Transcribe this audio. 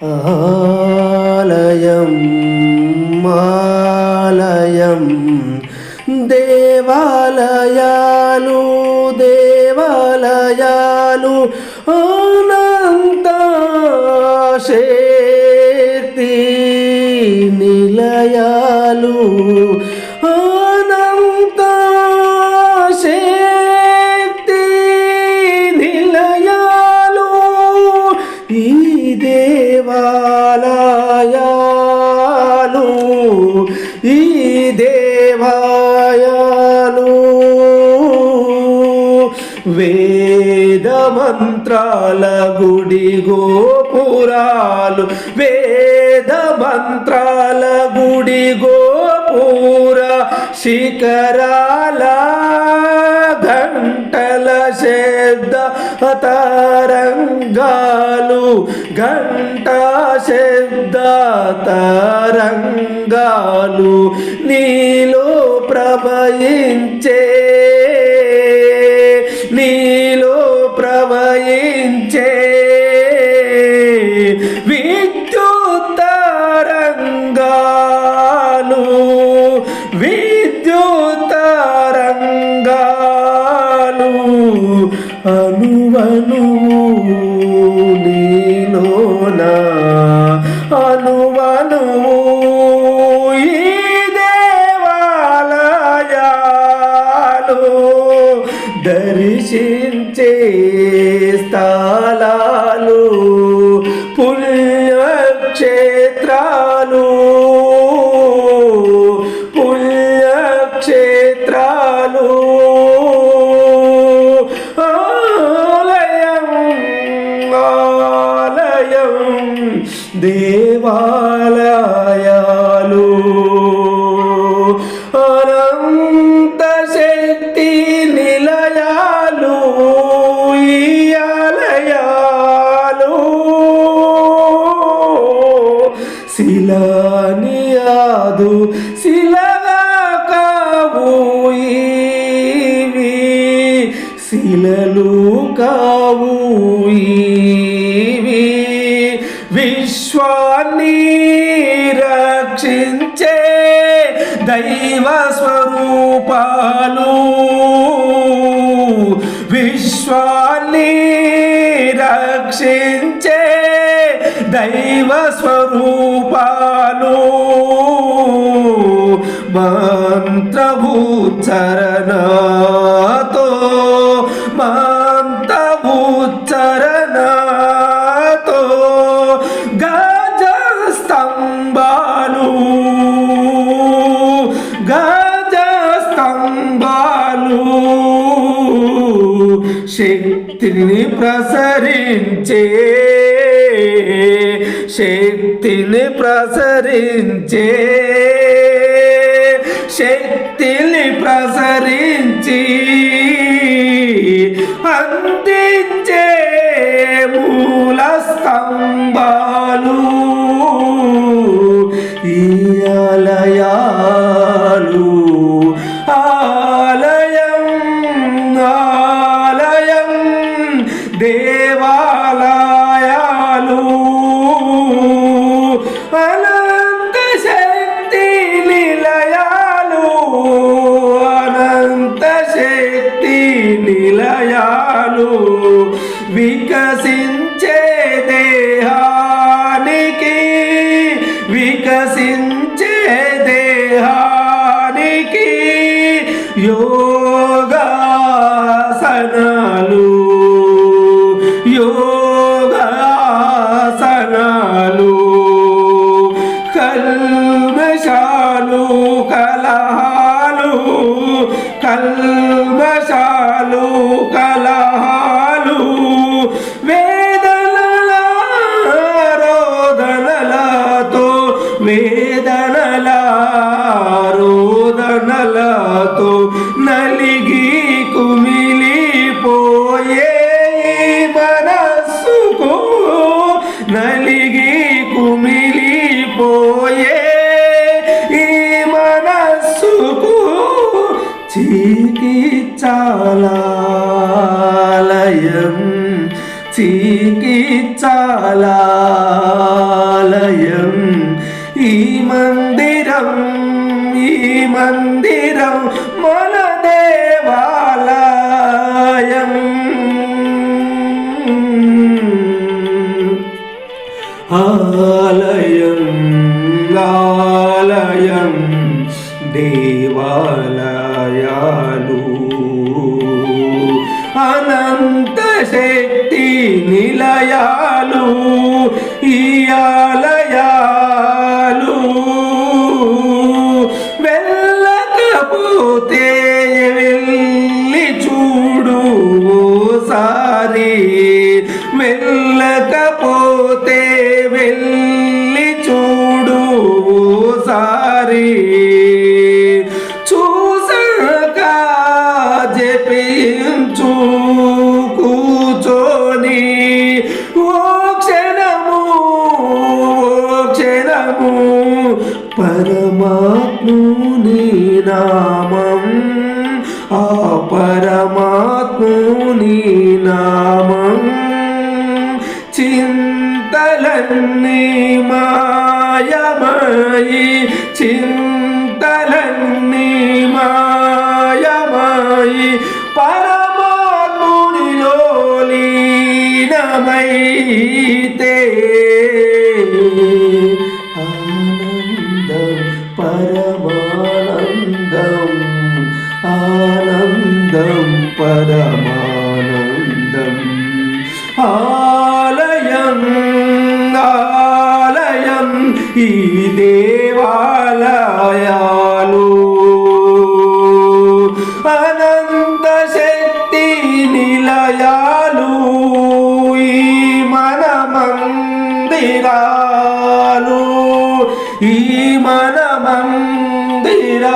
ఆలయం మాలయం దేవాలయాలు దేవాలయాలు అనంత శక్తి నిలయాలు. వేద మంత్రాల గుడి గోపురాలు వేద మంత్రాల గుడి గోపుర శిఖరాల గంటల శబ్ద తరంగాలు. గంట శబ్ద తరంగాలు. నీలో ప్రవహించే దర్శించే స్థలాలు పుణ్యక్షేత్రాలు పుణ్యక్షేత్రాలు. ఆలయం ఆలయం దేవాలయ శిలానియాదు శిలగా కావు ఇవి శిలలు కావు విశ్వాన్ని రక్షించే దైవ స్వరూపాలు. విశ్వాన్ని రక్షించే దైవ స్వరూపాలు. మంత్రభూచరణతో చరణతో గజ స్తంభాలు గజ స్తంభాలు శక్తిని ప్రసరించే శక్తిని ప్రసరించే శక్తిని ప్రసరించి అందించే మూల స్తంభ. వికారాలు వికసించే దేహానికి వికసించే దేహానికి యోగాసనాలు యోగాసనాలు కల్మశాలు కలహా కలహాలు కల్మసాలు కలహాలు వేదనల రోదనలతో వేదనల రోదనలతో నలిగి కుమిలిపోయే మనస్సుకు నలిగి కుమిలిపోయే ചികിത്സാലയം ചികിത്സാലയം ഈ മന്ദിരം ഈ മന്ദിരം മനദേവാലയം ആലയം ആലയം ദേവാലയ ఈ ఆలయాలు వెళ్ళకపోతే వెళ్ళి చూడు సారి వెళ్ళకపోతే వెళ్ళి చూడు సారీ നാമം ചിന്തല മായമായി ചിന്തല മായമായി പരമാത്മുനിലോലീനമൈതേ പരമാനന്ദം ആനന്ദം പരമാ ఆలయం ఆలయం ఈ దేవాలయాలు. అనంత శక్తి నిలయాలు ఈ మన మందిరాలు ఈ మన మందిరాలు.